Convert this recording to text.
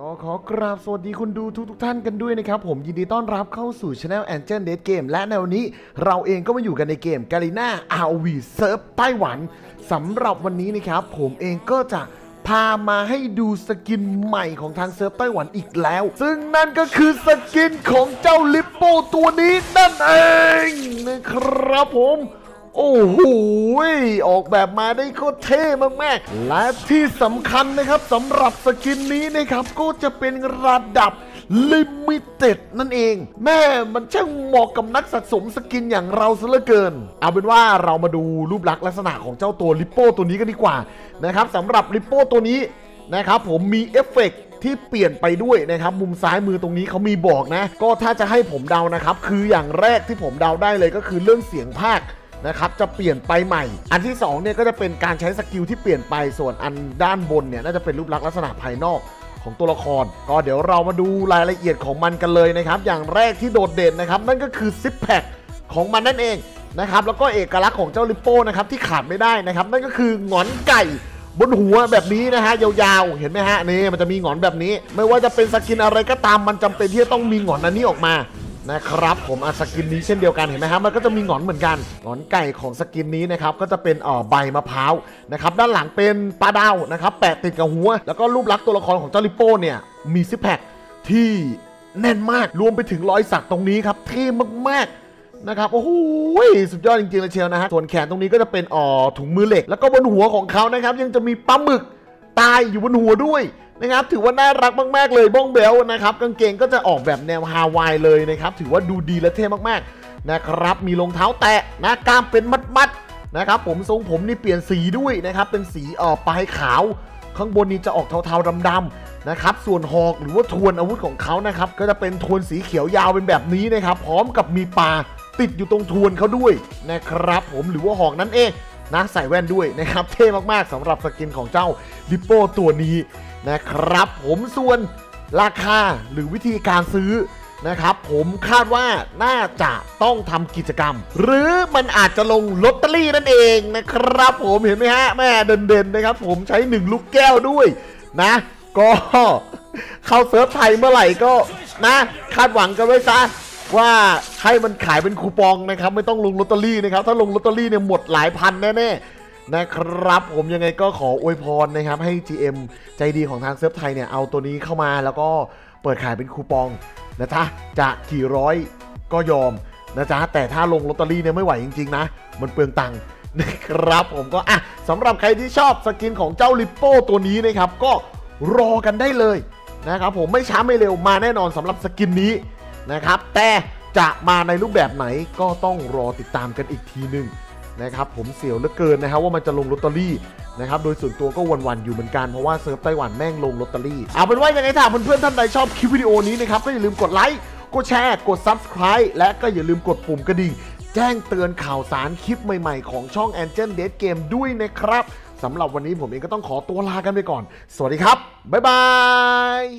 ก็ขอกราบสวัสดีคุณดูทุกทุกๆท่านกันด้วยนะครับ ผมยินดีต้อนรับเข้าสู่ Channel Angel Dead Game และในวันนี้เราเองก็มาอยู่กันในเกม g a l i n a RV Surf ไต้หวันสำหรับวันนี้นะครับ ผมเองก็จะพามาให้ดูสกินใหม่ของทางเซิร์ฟไต้หวันอีกแล้ว ซึ่งนั่นก็คือสกินของเจ้าลิปโปตัวนี้นั่นเองนะครับผม โอ้โหออกแบบมาได้โคตรเท่มากๆ และที่สำคัญนะครับสำหรับสกินนี้นะครับก็จะเป็นระดับลิมิเต็ดนั่นเอง แม่มันช่างเหมาะกับนักสะสมสกินอย่างเราซะเหลือเกิน เอาเป็นว่าเรามาดูรูปลักษณ์ลักษณะของเจ้าตัวลิปโป้ตัวนี้กันดีกว่านะครับสำหรับลิปโป้ตัวนี้นะครับผมมีเอฟเฟกต์ที่เปลี่ยนไปด้วยนะครับ มุมซ้ายมือตรงนี้เขามีบอกนะ ก็ถ้าจะให้ผมเดานะครับ คืออย่างแรกที่ผมเดาได้เลยก็คือเรื่องเสียงภาค นะครับจะเปลี่ยนไปใหม่ อันที่2เนี่ยก็จะเป็นการใช้สกิลที่เปลี่ยนไปส่วนอันด้านบนเนี่ยน่าจะเป็นรูปลักษณ์ลักษณะภายนอกของตัวละคร ก็เดี๋ยวเรามาดูรายละเอียดของมันกันเลยนะครับ อย่างแรกที่โดดเด่นนะครับ นั่นก็คือซิปแพคของมันนั่นเองนะครับ แล้วก็เอกลักษณ์ของเจ้าลิปโป้นะครับที่ขาดไม่ได้นะครับ นั่นก็คือหงอนไก่บนหัวแบบนี้นะฮะยาวๆ เห็นไหมฮะนี่มันจะมีหงอนแบบนี้ ไม่ว่าจะเป็นสกินอะไรก็ตามมันจำเป็นที่จะต้องมีหงอนอันนี้ออกมา นะครับผมอะสกินนี้เช่นเดียวกันเห็นไหมครับมันก็จะมีหงอนเหมือนกันหงอนไก่ของสกินนี้นะครับก็จะเป็นอ่อใบมะพร้าวนะครับด้านหลังเป็นปลาดาวนะครับแปะติดกับหัว แล้วก็รูปลักษณ์ตัวละครของเจ้าลิโป้เนี่ยมีซิปแพคที่แน่นมากรวมไปถึงรอยสักตรงนี้ครับเท่มากๆนะครับโอ้โหสุดยอดจริงๆเลยเชียวนะฮะส่วนแขนตรงนี้ก็จะเป็นอ่อถุงมือเหล็ก แล้วก็บนหัวของเขานะครับ ยังจะมีปลาหมึกตายอยู่บนหัวด้วย นะครับถือว่าน่ารักมาก ๆ เลยบ้องเบลนะครับกางเกงก็จะออกแบบแนวฮาวายเลยนะครับถือว่าดูดีและเท่มากๆนะครับมีรองเท้าแตะนะกล้ามเป็นมัดๆนะครับผมทรงผมนี่เปลี่ยนสีด้วยนะครับเป็นสีเอ่อปลายขาว ข้างบนนี้จะออกเทาๆดำๆนะครับส่วนหอกหรือว่าทวนอาวุธของเขานะครับก็จะเป็นทวนสีเขียวยาวเป็นแบบนี้นะครับพร้อมกับมีปลาติดอยู่ตรงทวนเขาด้วยนะครับผมหรือว่าหอกนั่นเอง นะใส่แว่นด้วยนะครับเท่มากๆสำหรับสกินของเจ้าลิปโป้ตัวนี้นะครับ ผมส่วนราคาหรือวิธีการซื้อนะครับ ผมคาดว่าน่าจะต้องทำกิจกรรม หรือมันอาจจะลงลอตเตอรี่นั่นเองนะครับ ผมเห็นไหมฮะแม่เด่นๆนะครับ ผมใช้หนึ่งลูกแก้วด้วยนะ ก็เข้าเซิร์ฟไทยเมื่อไหร่ก็นะ คาดหวังกันไว้ซะ ว่าให้มันขายเป็นคูปองนะครับ ไม่ต้องลงลอตเตอรี่นะครับ ถ้าลงลอตเตอรี่เนี่ยหมดหลายพันแน่ๆนะครับ ผมยังไงก็ขออวยพรนะครับ ให้ GM ใจดีของทางเซิร์ฟไทยเนี่ยเอาตัวนี้เข้ามาแล้วก็เปิดขายเป็นคูปองนะจ๊ะจะกี่ร้อยก็ยอมนะจ๊ะแต่ถ้าลงลอตเตอรี่เนี่ยไม่ไหวจริงๆนะ มันเปลืองตังค์นะครับผมก็อะสำหรับใครที่ชอบสกินของเจ้าลิปโป้ตัวนี้นะครับก็รอกันได้เลยนะครับผมไม่ช้าไม่เร็วมาแน่นอนสำหรับสกินนี้ นะครับ แต่จะมาในรูปแบบไหนก็ต้องรอติดตามกันอีกทีหนึ่งนะครับผมเสียวเหลือเกินนะครับว่ามันจะลงลอตเตอรี่นะครับโดยส่วนตัวก็วันๆอยู่เหมือนกันเพราะว่าเซิร์ฟไต้หวันแม่งลงลอตเตอรี่เอาเป็นว่ายังไงถ้าเพื่อนๆท่านใดชอบคลิปวิดีโอนี้นะครับก็อย่าลืมกดไลค์กดแชร์กด Subscribe และก็อย่าลืมกดปุ่มกระดิ่ง แจ้งเตือนข่าวสารคลิปใหม่ๆ ของช่อง Angel Dead Game ด้วยนะครับสำหรับวันนี้ผมเองก็ต้องขอตัวลากันไปก่อน สวัสดีครับ บ๊ายบาย